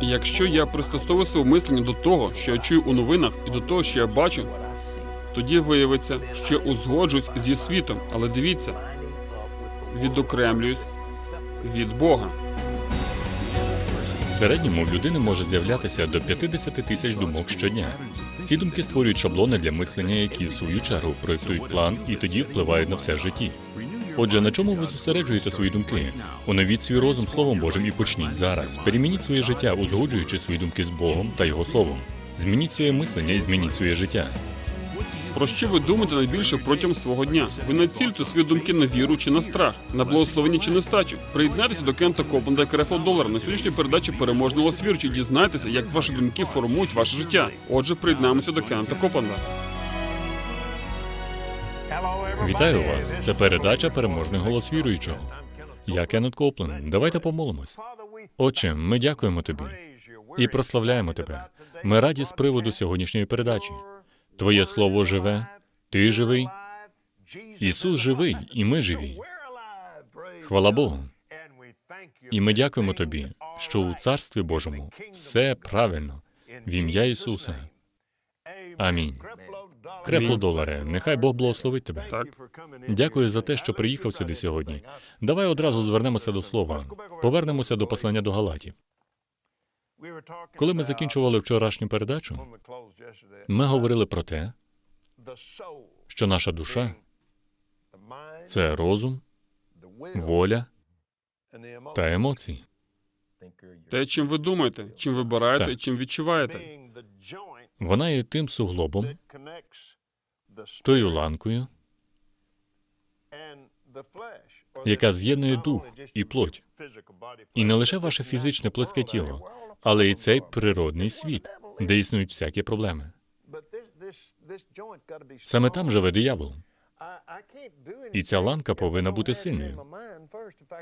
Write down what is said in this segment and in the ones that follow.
Якщо я пристосовую своє мислення до того, що я чую у новинах, і до того, що я бачу, тоді виявиться, що я узгоджуюсь зі світом. Але дивіться, відокремлююсь від Бога. В середньому в людини може з'являтися до 50 тисяч думок щодня. Ці думки створюють шаблони для мислення, які в свою чергу проєктують план і тоді впливають на все в житті. Отже, на чому ви зосереджуєте свої думки? Оновіть свій розум Словом Божим і почніть зараз. Перемініть своє життя, узгоджуючи свої думки з Богом та Його Словом. Змініть своє мислення і змініть своє життя. Про що ви думаєте найбільше протягом свого дня? Ви націльте свої думки на віру чи на страх, на благословення чи нестачу. Приєднайтеся до Кента Копленда Крефл Долара на сьогоднішній передачі переможного свірчі дізнайтеся, як ваші думки формують ваше життя. Отже, приєднаємося до Кента Копленда. Вітаю вас! Це передача Переможний голос віруючого. Я Кеннет Коплен. Давайте помолимось. Отче, ми дякуємо тобі і прославляємо тебе. Ми раді з приводу сьогоднішньої передачі. Твоє слово живе, ти живий, Ісус живий, і ми живі. Хвала Богу. І ми дякуємо тобі, що у Царстві Божому все правильно в ім'я Ісуса. Амінь. Крефло доларе, нехай Бог благословить тебе. Так. Дякую за те, що приїхав сюди сьогодні. Давай одразу звернемося до слова. Повернемося до послання до Галатів. Коли ми закінчували вчорашню передачу, ми говорили про те, що наша душа це розум, воля та емоції. Те, чим ви думаєте, чим вибираєте, Так. чим відчуваєте. Вона є тим суглобом, тою ланкою, яка з'єднує дух і плоть. І не лише ваше фізичне плотське тіло, але й цей природний світ, де існують всякі проблеми. Саме там живе диявол. І ця ланка повинна бути сильною.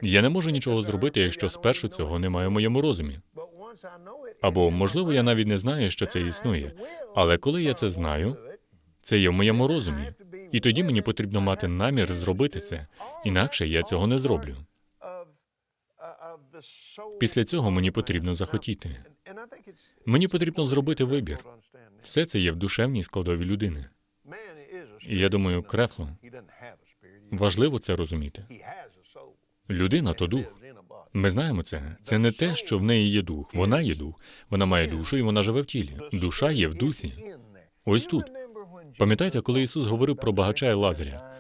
Я не можу нічого зробити, якщо спершу цього немає в моєму розумі. Або, можливо, я навіть не знаю, що це існує. Але коли я це знаю, це є в моєму розумі. І тоді мені потрібно мати намір зробити це, інакше я цього не зроблю. Після цього мені потрібно захотіти. Мені потрібно зробити вибір. Все це є в душевній складові людини. І я думаю, Крефло, важливо це розуміти. Людина то дух. Ми знаємо це. Це не те, що в неї є дух. Вона є дух. Вона має душу і вона живе в тілі. Душа є в дусі. Ось тут. Пам'ятаєте, коли Ісус говорив про багача і Лазаря,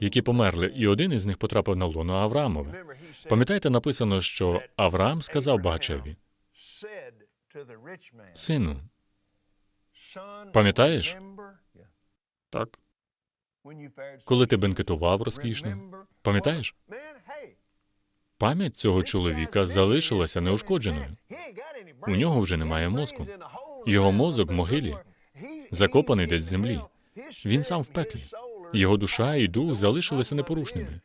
які померли, і один із них потрапив на лоно Авраамове. Пам'ятаєте, написано, що Авраам сказав багачеві: Сину, пам'ятаєш, Так. коли ти бенкетував розкішно? Пам'ятаєш? Пам'ять цього чоловіка залишилася неушкодженою. У нього вже немає мозку. Його мозок в могилі, закопаний десь в землі. Він сам в пеклі. Його душа і дух залишилися непорушними.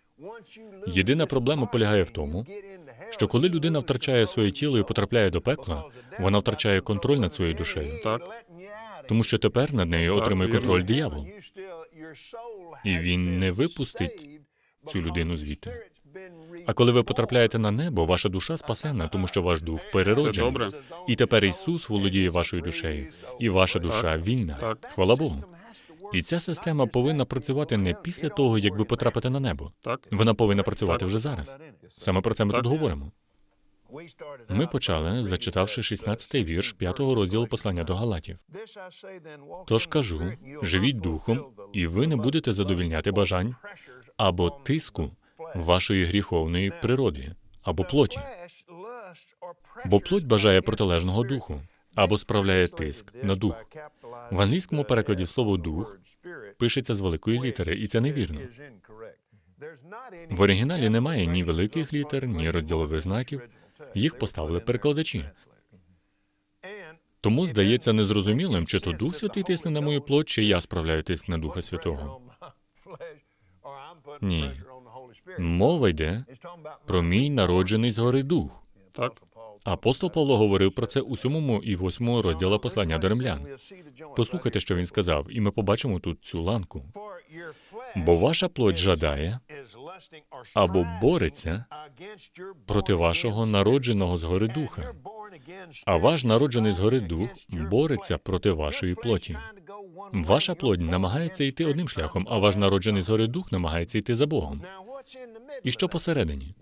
Єдина проблема полягає в тому, що коли людина втрачає своє тіло і потрапляє до пекла, вона втрачає контроль над своєю душею. Так. Тому що тепер над нею отримує контроль диявол. І він не випустить цю людину звідти. А коли ви потрапляєте на небо, ваша душа спасена, тому що ваш дух Це перероджений. добре. І тепер Ісус володіє вашою душею, і ваша душа вільна. Так. Хвала Богу. І ця система повинна працювати не після того, як ви потрапите на небо. Так. Вона повинна працювати Так. вже зараз. Саме про це ми Так. тут говоримо. Ми почали, зачитавши 16-й вірш 5-го розділу послання до Галатів. Тож кажу, живіть духом, і ви не будете задовільняти бажань або тиску вашої гріховної природи, або плоті. Бо плоть бажає протилежного духу, або справляє тиск на дух. В англійському перекладі слово дух пишеться з великої літери, і це невірно. В оригіналі немає ні великих літер, ні розділових знаків. Їх поставили перекладачі. Тому здається незрозумілим, чи то Дух Святий тисне на мою плоть, чи я справляю тиск на Духа Святого. Ні. Мова йде про мій народжений згори дух. Так. Апостол Павло говорив про це у сьомому і восьмому розділах послання до римлян. Послухайте, що він сказав, і ми побачимо тут цю ланку. Бо ваша плоть жадає або бореться проти вашого народженого згори духа, А ваш народжений згори дух бореться проти вашої плоті. Ваша плоть намагається йти одним шляхом, а ваш народжений згори дух намагається йти за Богом. І що посередині?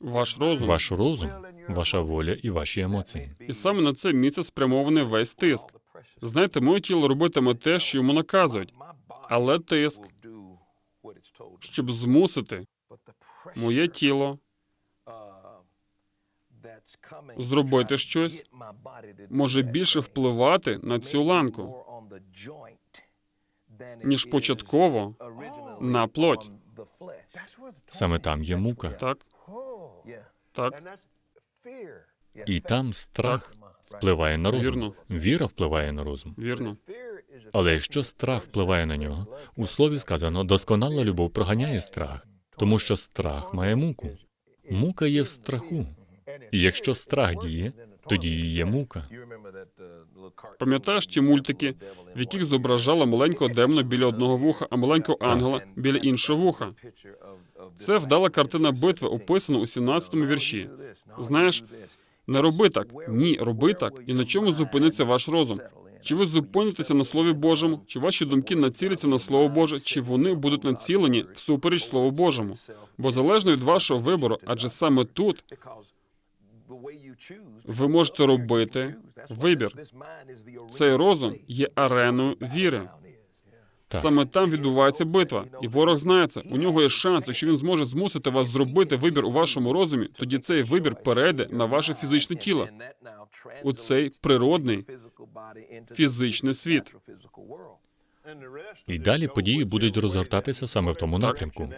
Ваш розум. Ваш розум, ваша воля і ваші емоції. І саме на це місце спрямований весь тиск. Знаєте, моє тіло робитиме те, що йому наказують, але тиск, щоб змусити моє тіло зробити щось може більше впливати на цю ланку, ніж початково на плоть. Саме там є мука. Так, так, І там страх впливає на розум. Вірно. Віра впливає на розум. вірно. Але якщо страх впливає на нього, у слові сказано, досконала любов проганяє страх, тому що страх має муку. Мука є в страху. І якщо страх діє, тоді і є мука. Пам'ятаєш ті мультики, в яких зображала маленького демона біля одного вуха, а маленького ангела біля іншого вуха? Це вдала картина битви, описана у 17-му вірші. Знаєш, не роби так. Ні, роби так. І на чому зупиниться ваш розум? Чи ви зупинитеся на Слові Божому? Чи ваші думки націляться на Слово Боже, чи вони будуть націлені всупереч Слову Божому? Бо залежно від вашого вибору, адже саме тут ви можете робити вибір. цей розум є ареною віри. Так. Саме там відбувається битва, і ворог знає це. У нього є шанс, якщо він зможе змусити вас зробити вибір у вашому розумі, тоді цей вибір перейде на ваше фізичне тіло, у цей природний фізичний світ. І далі події будуть розгортатися саме в тому напрямку,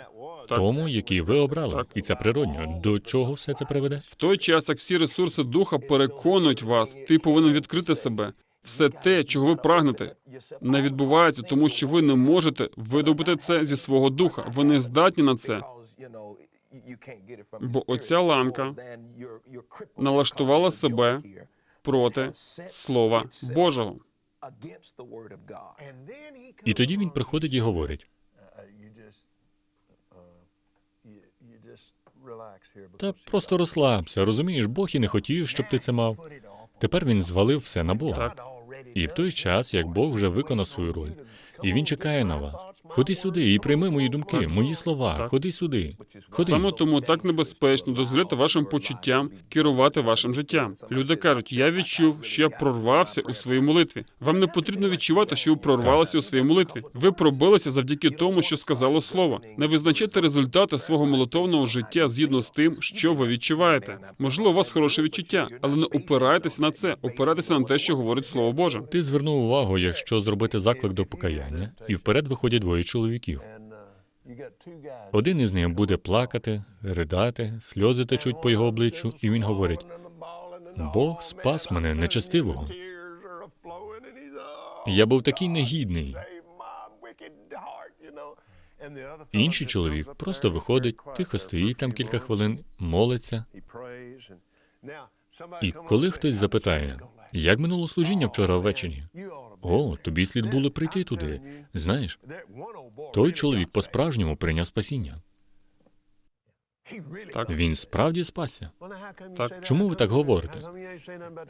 в тому, який ви обрали. І це природньо. До чого все це приведе? В той час, як всі ресурси духа переконують вас, ти повинен відкрити себе. Все те, чого ви прагнете, не відбувається, тому що ви не можете видобути це зі свого духа. Ви не здатні на це. Бо оця ланка Налаштувала себе проти Слова Божого. І тоді він приходить і говорить: та просто розслабся, розумієш, Бог і не хотів, щоб ти це мав. Тепер він звалив все на Бога. Так. І в той час, як Бог вже виконав свою роль, і він чекає на вас. Ходи сюди і прийми мої думки, мої слова. Ходи сюди. Ходи. Саме тому так небезпечно дозволяти вашим почуттям керувати вашим життям. Люди кажуть, я відчув, що я прорвався у своїй молитві. Вам не потрібно відчувати, що ви прорвалися у своїй молитві. Ви пробилися завдяки тому, що сказало слово. Не визначайте результати свого молитовного життя згідно з тим, що ви відчуваєте. Можливо, у вас хороше відчуття, але не опирайтеся на це, опирайтеся на те, що говорить Слово Боже. Ти звернув увагу, якщо зробити заклик до покаяння, і вперед виходять двоє чоловіків. Один із них буде плакати, ридати, сльози течуть по його обличчю, і він говорить: Бог спас мене нечестивого. Я був такий негідний. Інший чоловік просто виходить, тихо стоїть там кілька хвилин, молиться. І коли хтось запитає, як минуло служіння вчора ввечері? О, тобі слід було прийти туди. Знаєш, той чоловік по-справжньому прийняв спасіння. Так. Він справді спасся. Так. Чому ви так говорите?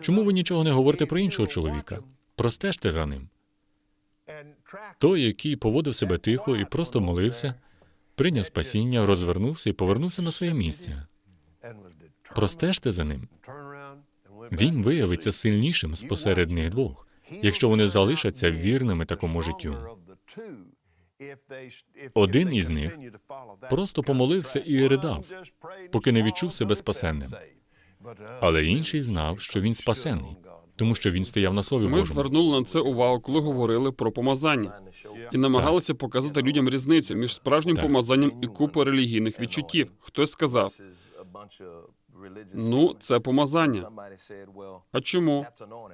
Чому ви нічого не говорите про іншого чоловіка? Простежте за ним. Той, який поводив себе тихо і просто молився, прийняв спасіння, розвернувся і повернувся на своє місце. Простежте за ним. Він виявиться сильнішим спосеред них двох, якщо вони залишаться вірними такому життю. Один із них Просто помолився і ридав, поки не відчув себе спасенним. Але інший знав, що він спасений, тому що він стояв на слові Ми Божому. звернули на це увагу, коли говорили про помазання, і намагалися показати людям різницю між справжнім Так. помазанням і купою релігійних відчуттів. Хтось сказав: ну, це помазання. А чому?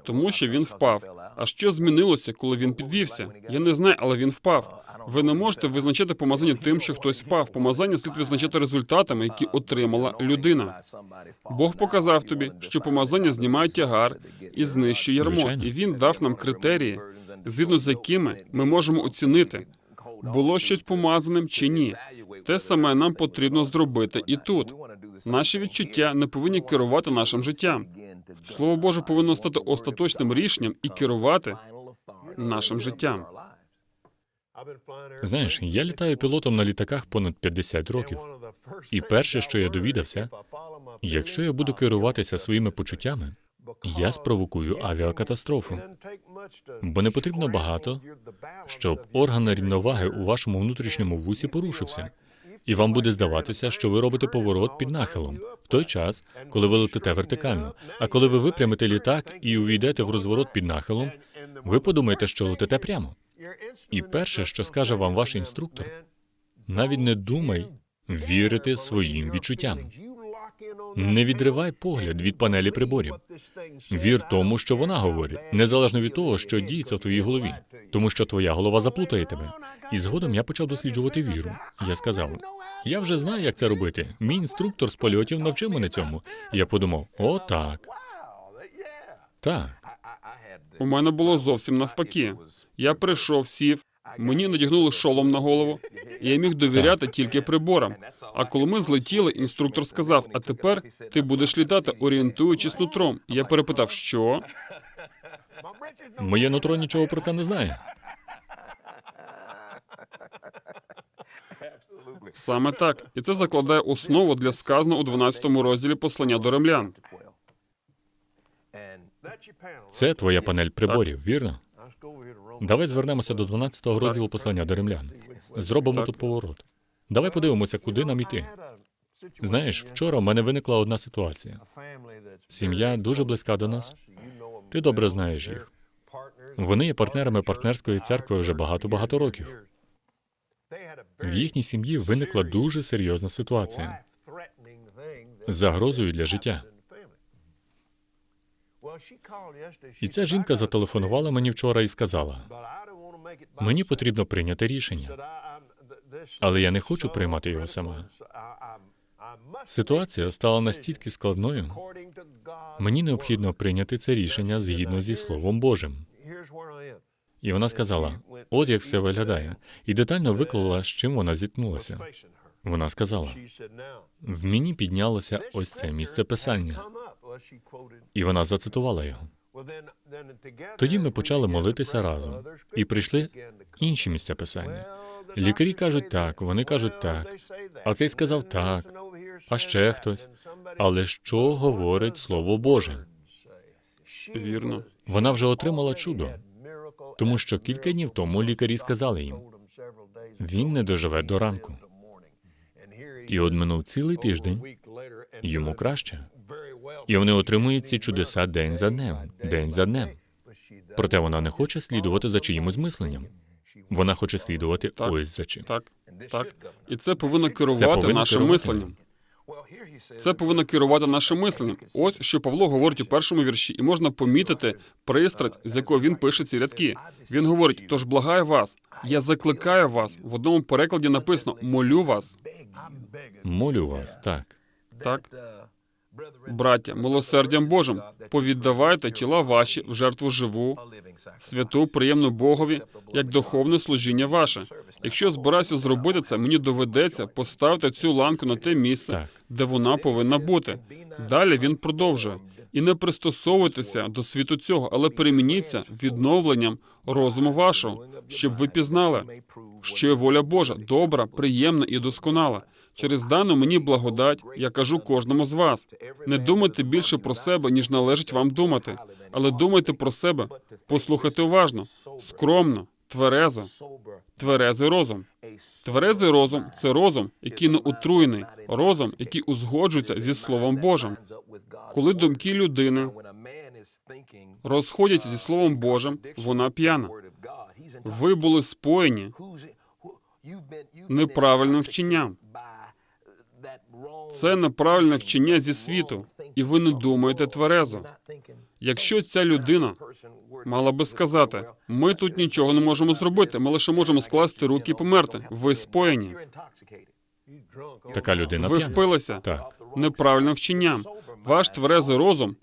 Тому що він впав. А що змінилося, коли він підвівся? Я не знаю, але він впав. Ви не можете визначати помазання тим, що хтось впав. Помазання слід визначати результатами, які отримала людина. Бог показав тобі, що помазання знімає тягар і знищує ярмо. І він дав нам критерії, згідно з якими ми можемо оцінити, було щось помазаним чи ні. Те саме нам потрібно зробити і тут. Наші відчуття не повинні керувати нашим життям. Слово Боже повинно стати остаточним рішенням і керувати нашим життям. Знаєш, я літаю пілотом на літаках понад 50 років. І перше, що я довідався, Якщо я буду керуватися своїми почуттями, я спровокую авіакатастрофу. бо не потрібно багато, щоб орган рівноваги у вашому внутрішньому вусі порушився, і вам буде здаватися, що ви робите поворот під нахилом в той час, коли ви летите вертикально. А коли ви випрямите літак і увійдете в розворот під нахилом, ви подумаєте, що летите прямо. І перше, що скаже вам ваш інструктор, навіть не думай вірити своїм відчуттям. Не відривай погляд від панелі приборів. Вір тому, що вона говорить, незалежно від того, що діється в твоїй голові, тому що твоя голова заплутає тебе. І згодом я почав досліджувати віру. Я сказав: я вже знаю, як це робити. Мій інструктор з польотів навчив мене цьому. Я подумав: о, так, так. У мене було зовсім навпаки. Я прийшов, сів, мені надягнули шолом на голову, і я міг довіряти тільки приборам. А коли ми злетіли, інструктор сказав: А тепер ти будеш літати, орієнтуючись нутром. Я перепитав, що? Моє нутро нічого про це не знає. Саме так. І це закладає основу для сказаного у 12 розділі послання до римлян. Це твоя панель приборів, вірно? Давай звернемося до 12 розділу послання до римлян. Зробимо Так. тут поворот. Давай подивимося, куди нам іти. Знаєш, вчора в мене виникла одна ситуація. Сім'я дуже близька до нас. Ти добре знаєш їх. Вони є партнерами партнерської церкви вже багато-багато років. В їхній сім'ї виникла дуже серйозна ситуація з загрозою для життя. І ця жінка зателефонувала мені вчора і сказала: Мені потрібно прийняти рішення, але я не хочу приймати його сама. Ситуація стала настільки складною. Мені необхідно прийняти це рішення згідно зі Словом Божим. І вона сказала: от як все виглядає, і детально виклала, з чим вона зіткнулася. Вона сказала: в мені піднялося ось це місце писання, і вона зацитувала його. Тоді ми почали молитися разом і прийшли Інші місця писання. Лікарі кажуть так, вони кажуть так, а цей сказав так, а ще хтось. Але що говорить Слово Боже? Вірно. Вона вже отримала чудо, тому що кілька днів тому лікарі сказали їм, він не доживе до ранку. І от минув цілий тиждень, йому краще. І вони отримують ці чудеса день за днем, день за днем. Проте вона не хоче слідувати за чиїмось мисленням. Вона хоче слідувати Так. ось за чим. Так, так. І це повинно керувати Це повинно нашим керувати. мисленням. Це повинно керувати нашим мисленням. Ось що Павло говорить у першому вірші, і можна помітити пристрасть, з якого він пише ці рядки. Він говорить: тож благаю вас, я закликаю вас. В одному перекладі написано молю вас. Молю вас, так. Так, браття, милосердям Божим, повіддавайте тіла ваші в жертву живу, святу, приємну Богові, як духовне служіння ваше. Якщо збираюся зробити це, мені доведеться поставити цю ланку на те місце, Так. де вона повинна бути. Далі він продовжує. І не пристосовуйтеся до світу цього, але перемініться відновленням розуму вашого, щоб ви пізнали, що є воля Божа, добра, приємна і досконала. Через дану мені благодать, я кажу кожному з вас. Не думайте більше про себе, ніж належить вам думати, але думайте про себе, послухайте уважно, скромно, тверезо, тверезий розум. Тверезий розум це розум, який не отруєний, розум, який узгоджується зі Словом Божим. Коли думки людини розходяться зі Словом Божим, вона п'яна. Ви були споєні неправильним вченням. Це неправильне вчення зі світу, і ви не думаєте тверезо. Якщо ця людина мала би сказати, ми тут нічого не можемо зробити, ми лише можемо скласти руки і померти. Ви споєні, Така людина ви п'яна. впилися Так. неправильним вченням. Ваш тверезий розум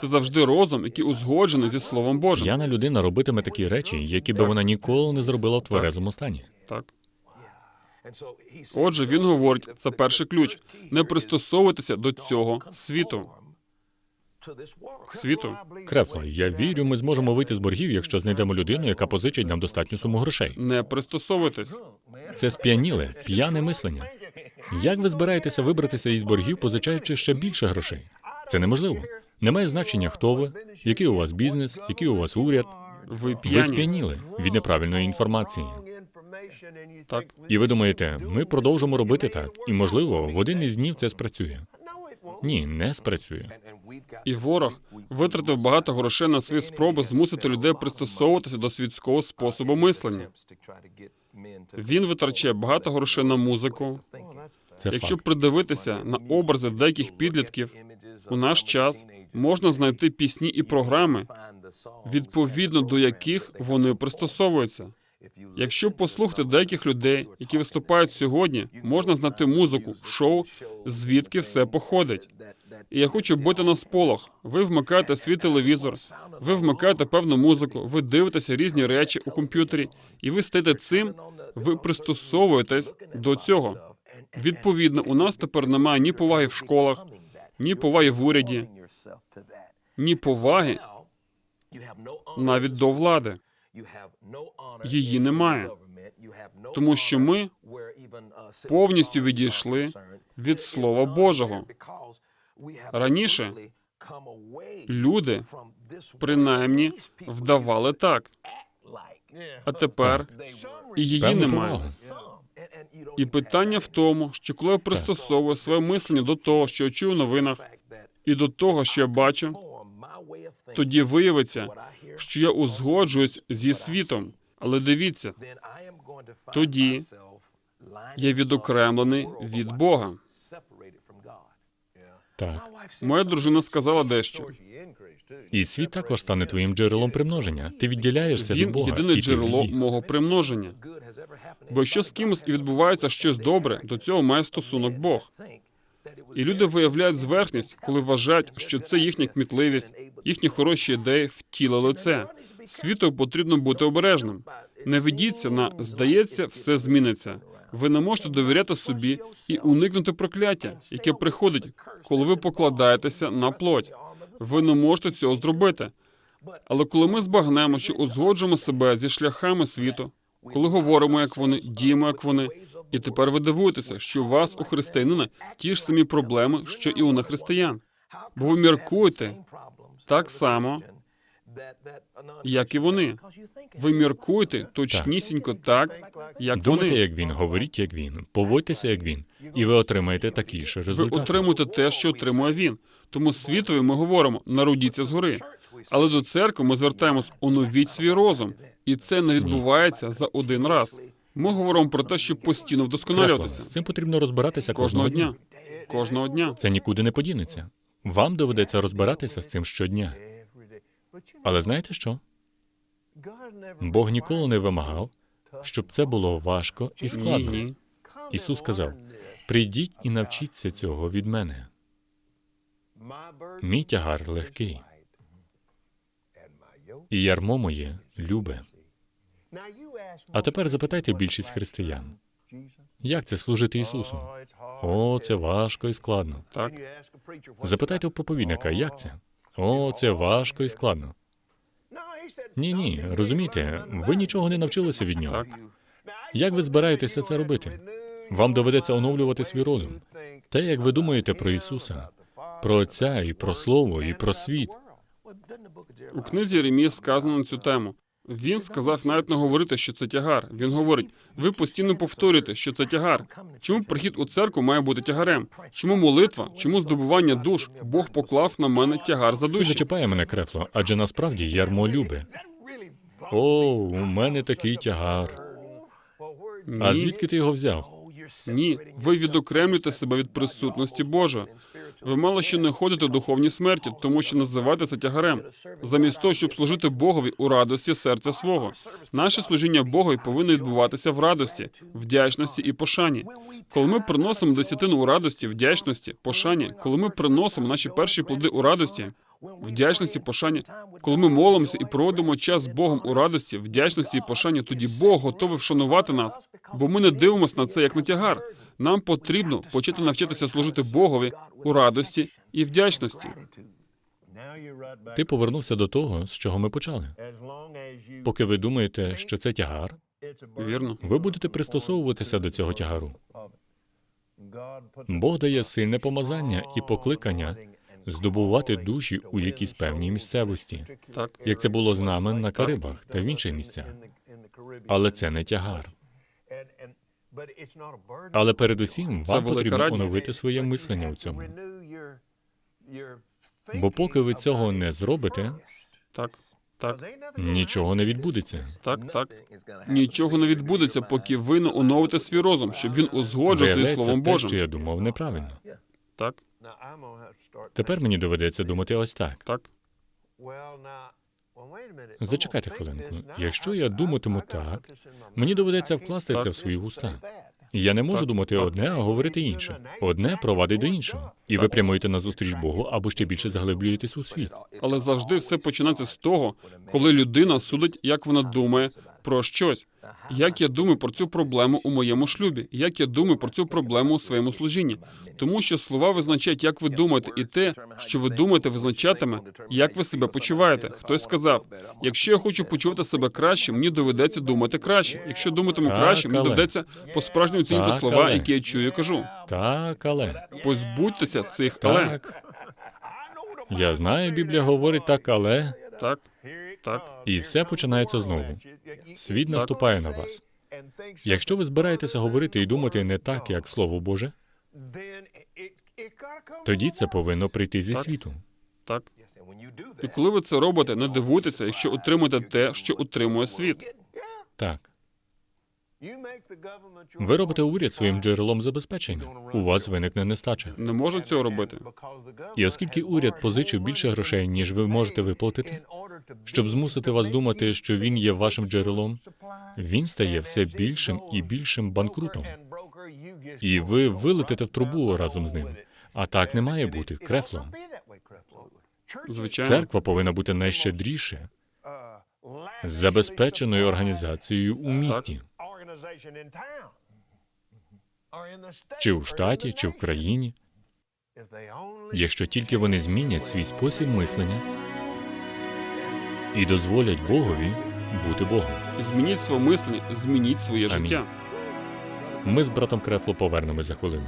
це завжди розум, який узгоджений зі Словом Божим. П'яна людина робитиме такі речі, які би вона ніколи не зробила в тверезому стані. Так. Отже, він говорить, це перший ключ. Не пристосовуйтеся до цього світу. світу. Крефло, я вірю, ми зможемо вийти з боргів, якщо знайдемо людину, яка позичить нам достатню суму грошей. Не пристосовуйтесь. Це сп'яніле, п'яне мислення. Як ви збираєтеся вибратися із боргів, позичаючи ще більше грошей? Це неможливо. Немає значення, хто ви, який у вас бізнес, який у вас уряд. Ви Ви п'яні. сп'яніли від неправильної інформації. Так. І ви думаєте, ми продовжимо робити так, і можливо, в один із днів це спрацює. Ні, не спрацює. І ворог витратив багато грошей на свої спроби змусити людей пристосовуватися до світського способу мислення. Він витрачає багато грошей на музику. Це Якщо факт. придивитися на образи деяких підлітків, у наш час можна знайти пісні і програми, відповідно до яких вони пристосовуються. Якщо послухати деяких людей, які виступають сьогодні, можна знати музику, шоу, звідки все походить. І я хочу бути на сполох. Ви вмикаєте свій телевізор, ви вмикаєте певну музику, ви дивитеся різні речі у комп'ютері, і ви стаєте цим, ви пристосовуєтесь до цього. Відповідно, у нас тепер немає ні поваги в школах, ні поваги в уряді, ні поваги навіть до влади. Її немає. Тому що ми повністю відійшли від Слова Божого. Раніше люди принаймні вдавали так, а тепер і її немає. І питання в тому, що коли я пристосовую своє мислення до того, що я чую в новинах, і до того, що я бачу, тоді виявиться, що я узгоджуюсь зі світом. Але дивіться, тоді я відокремлений від Бога. Так. Моя дружина сказала дещо. І світ також стане твоїм джерелом примноження. Ти відділяєшся від Бога. єдине і джерело біді. мого примноження. Бо якщо з кимось і відбувається щось добре, до цього має стосунок Бог. І люди виявляють зверхність, коли вважають, що це їхня кмітливість, їхні хороші ідеї втілили це. Світу потрібно бути обережним. Не ведіться на здається, все зміниться. Ви не можете довіряти собі і уникнути прокляття, яке приходить, коли ви покладаєтеся на плоть. Ви не можете цього зробити. Але коли ми збагнемо, що узгоджуємо себе зі шляхами світу, коли говоримо, як вони, діємо, як вони, і тепер ви дивуєтеся, що у вас у християнина ті ж самі проблеми, що і у нехристиян. Бо ви міркуєте так само, як і вони. Ви міркуєте точнісінько так, як Думайте, вони. як він, говоріть, як він, поводьтеся, як він, і ви отримаєте такі ж Ви результати. отримуєте те, що отримує він. Тому світові ми говоримо народіться згори. Але до церкви ми звертаємось оновіть свій розум, і це не відбувається за один раз. Ми говоримо про те, щоб постійно вдосконалюватися з цим потрібно розбиратися кожного дня. Кожного дня. Це нікуди не подінеться. Вам доведеться розбиратися з цим щодня. Але знаєте що? Бог ніколи не вимагав, щоб це було важко і Ні, складно. ні. Ісус сказав: прийдіть і навчіться цього від мене. Мій тягар легкий, і ярмо моє любе. А тепер запитайте більшість християн, як це служити Ісусу? О, це важко і складно. Так. Запитайте у проповідника, як це? О, це важко і складно. Ні, ні, розумієте, ви нічого не навчилися від нього. Так. Як ви збираєтеся це робити? Вам доведеться оновлювати свій розум. Те, як ви думаєте про Ісуса, про Отця і про Слово, і про світ. У книзі Єремії сказано на цю тему. Він сказав навіть не говорити, що це тягар. Він говорить: ви постійно повторюєте, що це тягар. Чому прихід у церкву має бути тягарем? Чому молитва? Чому здобування душ? Бог поклав на мене тягар за Це душі. зачіпає мене кресло, адже насправді ярмо любе. О, у мене такий тягар. А звідки ти його взяв? Ні, ви відокремлюєте себе від присутності Божої. Ви мало що не ходите в духовній смерті, тому що називаєте це тягарем. Замість того, щоб служити Богові у радості серця свого. Наше служіння Богові повинно відбуватися в радості, вдячності і пошані. Коли ми приносимо десятину у радості, вдячності, пошані, коли ми приносимо наші перші плоди у радості, вдячності, пошані, коли ми молимося і проводимо час з Богом у радості, вдячності і пошані, тоді Бог готовий вшанувати нас, бо ми не дивимося на це як на тягар. Нам потрібно почати навчитися служити Богові у радості і вдячності. Ти повернувся до того, з чого ми почали. Поки ви думаєте, що це тягар, Вірно. ви будете пристосовуватися до цього тягару. Бог дає сильне помазання і покликання здобувати душі у якійсь певній місцевості, Так. як це було з нами на Карибах та в інших місцях. Але це не тягар. Але передусім вам потрібно оновити своє мислення у цьому. Бо поки ви цього не зробите, Так. Так. нічого не відбудеться. Так, так. Нічого не відбудеться, поки ви не оновите свій розум, щоб він узгоджувався зі Виявляється, Словом те, Божим. що я думав неправильно. Так, Тепер мені доведеться думати ось так. так. Зачекайте хвилинку. Якщо я думатиму так, мені доведеться вкласти це в свої уста. Я не можу думати одне, а говорити інше. Одне провадить до іншого. І ви прямуєте назустріч Богу або ще більше заглиблюєтесь у світ. Але завжди все починається з того, коли людина судить, як вона думає про щось. Як я думаю про цю проблему у моєму шлюбі, як я думаю про цю проблему у своєму служінні. Тому що слова визначають, як ви думаєте, і те, що ви думаєте, визначатиме, як ви себе почуваєте. Хтось сказав: якщо я хочу почувати себе краще, мені доведеться думати краще. Якщо думатиму Так, краще, мені але- доведеться по-справжньому оцінювати Так, слова, але- які я чую і кажу. Так, але Позбудьтеся цих але. так. Я знаю, Біблія говорить так, але Так, так. і все починається знову. Світ наступає на вас. Якщо ви збираєтеся говорити і думати не так, як Слово Боже, тоді це повинно прийти зі світу. Так. І коли ви це робите, не дивуйтеся, якщо отримуєте те, що утримує світ. Так. Ви робите уряд своїм джерелом забезпечення. У вас виникне нестача. Не можна цього робити. І оскільки уряд позичив більше грошей, ніж ви можете виплатити, щоб змусити вас думати, що він є вашим джерелом, він стає все більшим і більшим банкрутом. І ви вилетите в трубу разом з ним. А так не має бути крефлом. Звичайно. Церква повинна бути найщедріше забезпеченою організацією у місті, чи в штаті, чи в країні. Якщо тільки вони змінять свій спосіб мислення і дозволять Богові бути Богом. Змініть своє мислення, змініть своє Амінь. життя. Ми з братом Крефло повернемось за хвилину.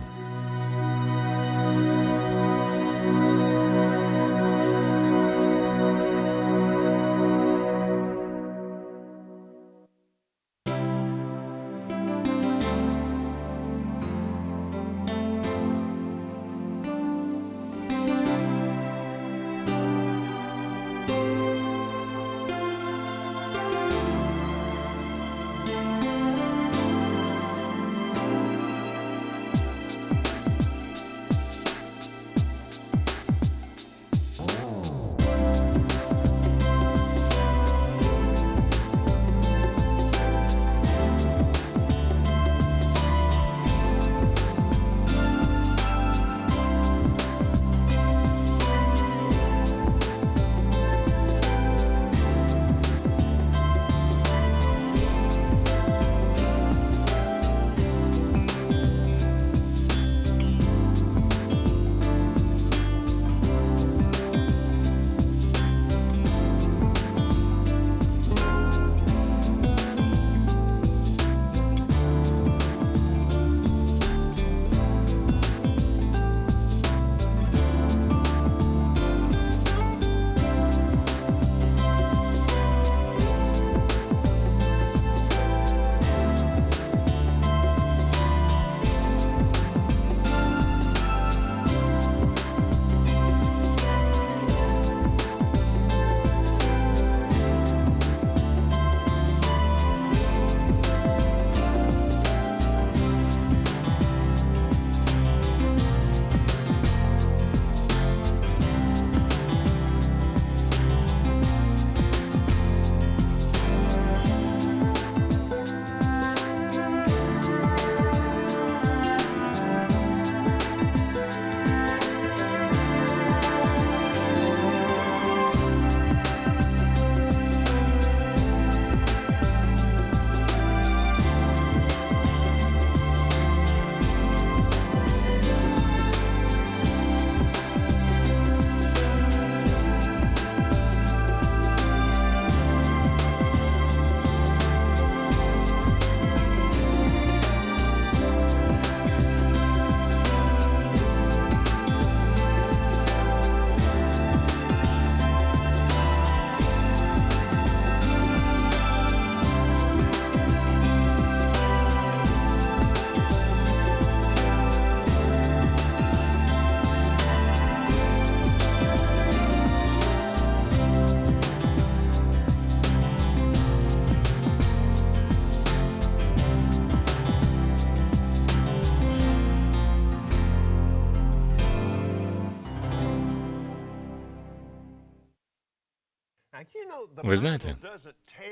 Ви знаєте,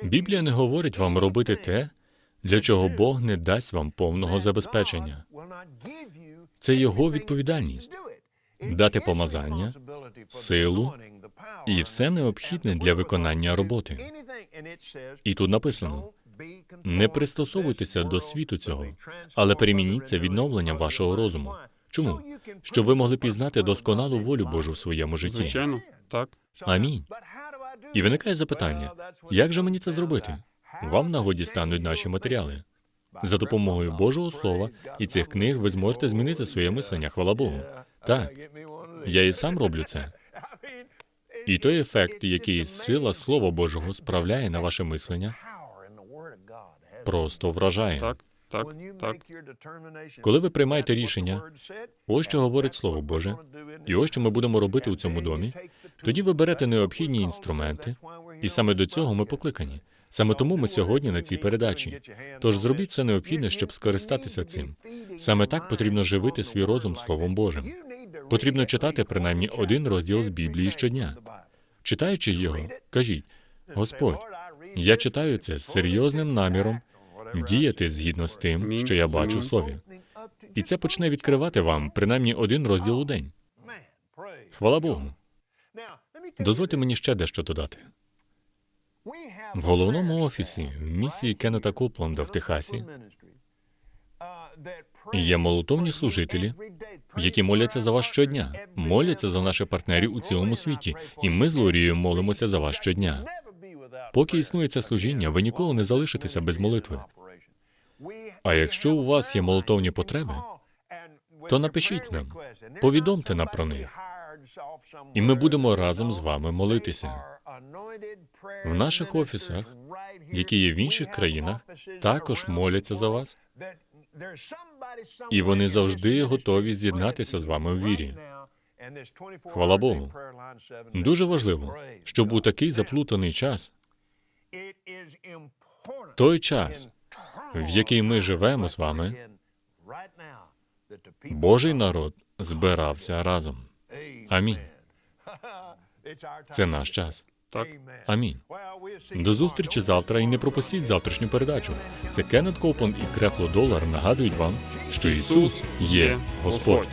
Біблія не говорить вам робити те, для чого Бог не дасть вам повного забезпечення. Це його відповідальність дати помазання, силу і все необхідне для виконання роботи. І тут написано: не пристосовуйтеся до світу цього, але перемініться відновленням вашого розуму. Чому? Щоб ви могли пізнати досконалу волю Божу в своєму житті. Звичайно, так. Амінь. І виникає запитання: як же мені це зробити? Вам в нагоді стануть наші матеріали. За допомогою Божого Слова і цих книг ви зможете змінити своє мислення, хвала Богу. Так, я і сам роблю це. І той ефект, який сила Слова Божого справляє на ваше мислення, просто вражає. Так, так, так. Коли ви приймаєте рішення, ось що говорить Слово Боже, і ось що ми будемо робити у цьому домі, тоді ви берете необхідні інструменти, і саме до цього ми покликані. Саме тому ми сьогодні на цій передачі. Тож зробіть все необхідне, щоб скористатися цим. Саме так потрібно живити свій розум Словом Божим. Потрібно читати принаймні один розділ з Біблії щодня. Читаючи його, кажіть: Господь, я читаю це з серйозним наміром діяти згідно з тим, що я бачу в слові. І це почне відкривати вам принаймні один розділ у день. Хвала Богу. Дозвольте мені ще дещо додати. В головному офісі місії Кеннета Копланда в Техасі є молотовні служителі, які моляться за вас щодня, моляться за наших партнерів у цілому світі, і ми з Лорією молимося за вас щодня. Поки існує це служіння, ви ніколи не залишитеся без молитви. А якщо у вас є молотовні потреби, то напишіть нам, повідомте нам про них, і ми будемо разом з вами молитися. В наших офісах, які є в інших країнах, також моляться за вас, і вони завжди готові з'єднатися з вами в вірі. Хвала Богу. Дуже важливо, щоб у такий заплутаний час, той час, в який ми живемо з вами, Божий народ збирався разом. Амінь. Це наш час. Так. Амінь. До зустрічі завтра і не пропустіть завтрашню передачу. Це Кеннет Копланд і Крефло Долар нагадують вам, що Ісус є Господь.